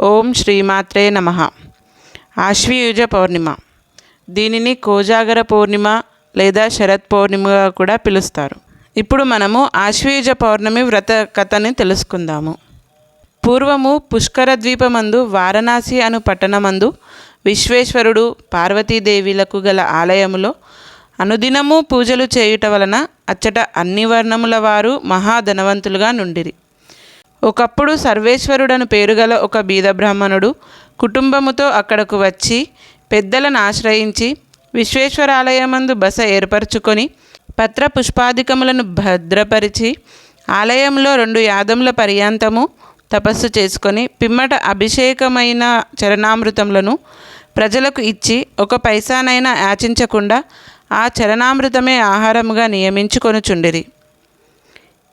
ఓం శ్రీమాత్రే నమ. ఆశ్వయుజ పౌర్ణిమ. దీనిని కోజాగర పౌర్ణిమ లేదా శరత్ పౌర్ణిమగా కూడా పిలుస్తారు. ఇప్పుడు మనము ఆశ్వయుజ పౌర్ణమి వ్రత కథని తెలుసుకుందాము. పూర్వము పుష్కర ద్వీపమందు వారణాసి అను పట్టణమందు విశ్వేశ్వరుడు పార్వతీదేవిలకు గల ఆలయములో అనుదినము పూజలు చేయుట వలన అచ్చట అన్ని వర్ణముల వారు మహాధనవంతులుగా నుండిరి. ఒకప్పుడు సర్వేశ్వరుడను పేరుగల ఒక బీద బ్రాహ్మణుడు కుటుంబముతో అక్కడకు వచ్చి పెద్దలను ఆశ్రయించి విశ్వేశ్వరాలయమందు బస ఏర్పరచుకొని పత్ర పుష్పాధికములను భద్రపరిచి ఆలయంలో రెండు యాదముల పర్యాంతము తపస్సు చేసుకొని పిమ్మట అభిషేకమైన చరణామృతములను ప్రజలకు ఇచ్చి ఒక పైసానైనా యాచించకుండా ఆ చరణామృతమే ఆహారముగా నియమించుకొనుచుండిరి.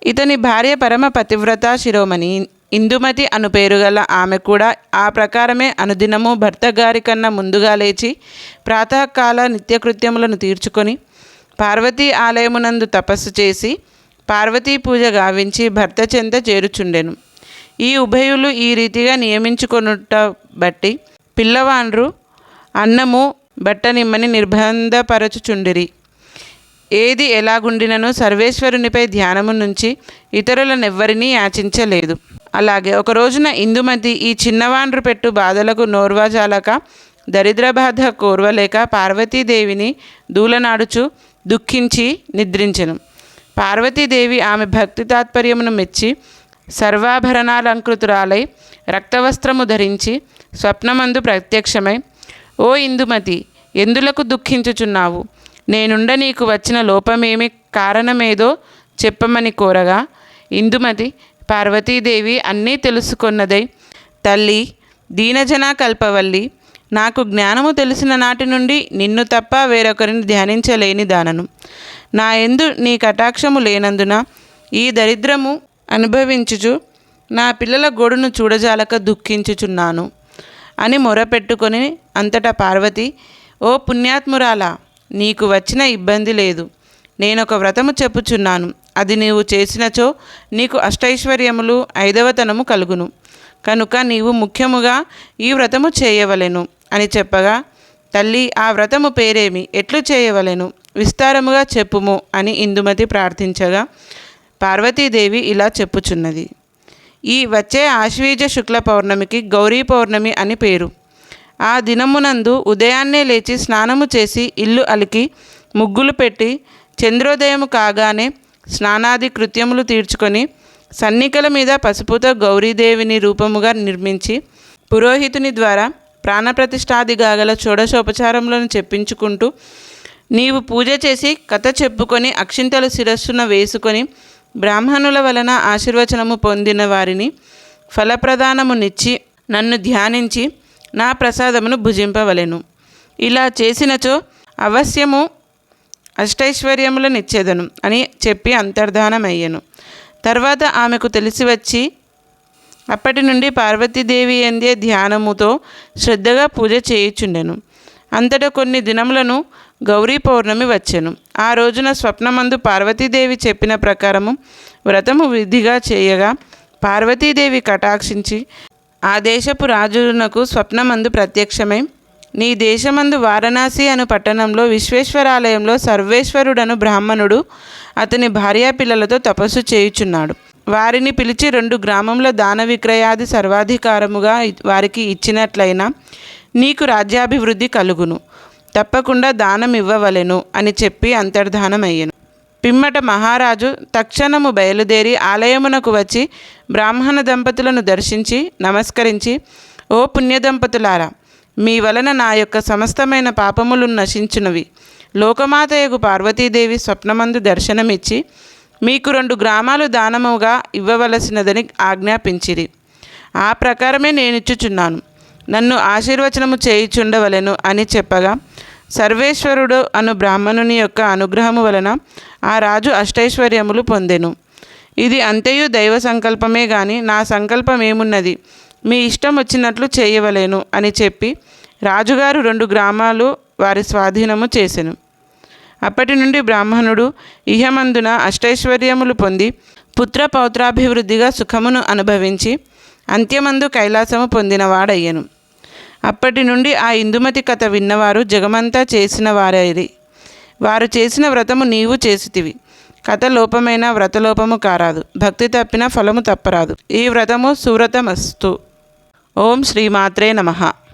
ఇతని భార్య పరమ పతివ్రత శిరోమణి. ఇందుమతి అను పేరు గల ఆమె కూడా ఆ ప్రకారమే అనుదినము భర్త గారి కన్నా ముందుగా లేచి ప్రాతకాల నిత్యకృత్యములను తీర్చుకొని పార్వతీ ఆలయమునందు తపస్సు చేసి పార్వతీ పూజ గావించి భర్త చెంత చేరుచుండెను. ఈ ఉభయులు ఈ రీతిగా నియమించుకొనుట బట్టి పిల్లవాండ్రు అన్నము బట్టనిమ్మని నిర్బంధపరచుచుండిరి. ఏది ఎలాగుండినను సర్వేశ్వరునిపై ధ్యానము నుంచి ఇతరులనెవ్వరినీ యాచించలేదు. అలాగే ఒక రోజున ఇందుమతి ఈ చిన్నవాండ్రు పెట్టు బాధలకు నోర్వాజాలక దరిద్ర బాధ కోర్వలేక పార్వతీదేవిని దూలనాడుచు దుఃఖించి నిద్రించెను. పార్వతీదేవి ఆమె భక్తి తాత్పర్యమును మెచ్చి సర్వాభరణాలంకృతురాలై రక్తవస్త్రము ధరించి స్వప్నమందు ప్రత్యక్షమై ఓ ఇందుమతి ఎందులకు దుఃఖించుచున్నావు? నేనుండ నీకు వచ్చిన లోపమేమి కారణమేదో చెప్పమని కోరగా ఇందుమతి పార్వతీదేవి అన్నీ తెలుసుకున్నదై. తల్లి దీనజన కల్పవల్లి నాకు జ్ఞానము తెలిసిన నాటి నుండి నిన్ను తప్ప వేరొకరిని ధ్యానించలేని దానను. నా ఎందు నీ కటాక్షము లేనందున ఈ దరిద్రము అనుభవించుచు నా పిల్లల గోడును చూడజాలక దుఃఖించుచున్నాను. అని మొరపెట్టుకొని అంతటా పార్వతి ఓ పుణ్యాత్మురాలా నీకు వచ్చిన ఇబ్బంది లేదు. నేనొక వ్రతము చెప్పుచున్నాను. అది నీవు చేసినచో నీకు అష్టైశ్వర్యములు ఐదవతనము కలుగును. కనుక నీవు ముఖ్యముగా ఈ వ్రతము చేయవలెను అని చెప్పగా తల్లి ఆ వ్రతము పేరేమి? ఎట్లు చేయవలెను? విస్తారముగా చెప్పుము అని ఇందుమతి ప్రార్థించగా పార్వతీదేవి ఇలా చెప్పుచున్నది. ఈ వచ్చే ఆశ్వీజ శుక్ల పౌర్ణమికి గౌరీ పౌర్ణమి అని పేరు. ఆ దినమునందు ఉదయాన్నే లేచి స్నానము చేసి ఇల్లు అలికి ముగ్గులు పెట్టి చంద్రోదయము కాగానే స్నానాది కృత్యములు తీర్చుకొని సన్నికల మీద పసుపుతో గౌరీదేవిని రూపముగా నిర్మించి పురోహితుని ద్వారా ప్రాణప్రతిష్ఠాది గాగల షోడశోపచారములను చెప్పించుకుంటూ నీవు పూజ చేసి కథ చెప్పుకొని అక్షింతలు శిరస్సున వేసుకొని బ్రాహ్మణుల వలన ఆశీర్వచనము పొందిన వారిని ఫలప్రదానమునిచ్చి నన్ను ధ్యానించి నా ప్రసాదమును భుజింపవలెను. ఇలా చేసినచో అవశ్యము అష్టైశ్వర్యములనిచ్చేదను అని చెప్పి అంతర్ధానమయ్యను. తర్వాత ఆమెకు తెలిసి వచ్చి అప్పటి నుండి పార్వతీదేవి ఎందే ధ్యానముతో శ్రద్ధగా పూజ చేయుచుండెను. అంతటా కొన్ని దినములను గౌరీ పౌర్ణమి వచ్చెను. ఆ రోజున స్వప్నమందు పార్వతీదేవి చెప్పిన ప్రకారము వ్రతము విధిగా చేయగా పార్వతీదేవి కటాక్షించి ఆ దేశపు రాజునకు స్వప్నమందు ప్రత్యక్షమై నీ దేశమందు వారణాసి అను పట్టణంలో విశ్వేశ్వరాలయంలో సర్వేశ్వరుడను బ్రాహ్మణుడు అతని భార్యా పిల్లలతో తపస్సు చేయుచున్నాడు. వారిని పిలిచి రెండు గ్రామంలో దాన విక్రయాది సర్వాధికారముగా వారికి ఇచ్చినట్లయినా నీకు రాజ్యాభివృద్ధి కలుగును. తప్పకుండా దానం ఇవ్వవలెను అని చెప్పి అంతర్ధానమయ్యను. పిమ్మట మహారాజు తక్షణము బయలుదేరి ఆలయమునకు వచ్చి బ్రాహ్మణ దంపతులను దర్శించి నమస్కరించి ఓ పుణ్యదంపతులారా మీ వలన నా యొక్క సమస్తమైన పాపములు నశించునవి. లోకమాతయకు పార్వతీదేవి స్వప్నమందు దర్శనమిచ్చి మీకు రెండు గ్రామాలు దానముగా ఇవ్వవలసినదని ఆజ్ఞాపించిరి. ఆ ప్రకారమే నేనిచ్చుచున్నాను నన్ను ఆశీర్వచనము చేయుచుండవలెను అని చెప్పగా సర్వేశ్వరుడు అను బ్రాహ్మణుని యొక్క అనుగ్రహము వలన ఆ రాజు అష్టైశ్వర్యములు పొందెను. ఇది అంతయు దైవ సంకల్పమే గాని నా సంకల్పం ఏమున్నది? మీ ఇష్టం వచ్చినట్లు చేయవలేను అని చెప్పి రాజుగారు రెండు గ్రామాలు వారి స్వాధీనము చేసెను. అప్పటి నుండి బ్రాహ్మణుడు ఇహమందున అష్టైశ్వర్యములు పొంది పుత్ర పౌత్రాభివృద్ధిగా సుఖమును అనుభవించి అంత్యమందు కైలాసము పొందినవాడయ్యను అప్పటి నుండి ఆ ఇందుమతి కథ విన్నవారు జగమంతా చేసిన వారైరి వారు చేసిన వ్రతము నీవు చేసితివి. కథ లోపమైన వ్రతలోపము కారాదు. భక్తి తప్పిన ఫలము తప్పరాదు. ఈ వ్రతము సువ్రతమస్తు. ఓం శ్రీమాత్రే నమః.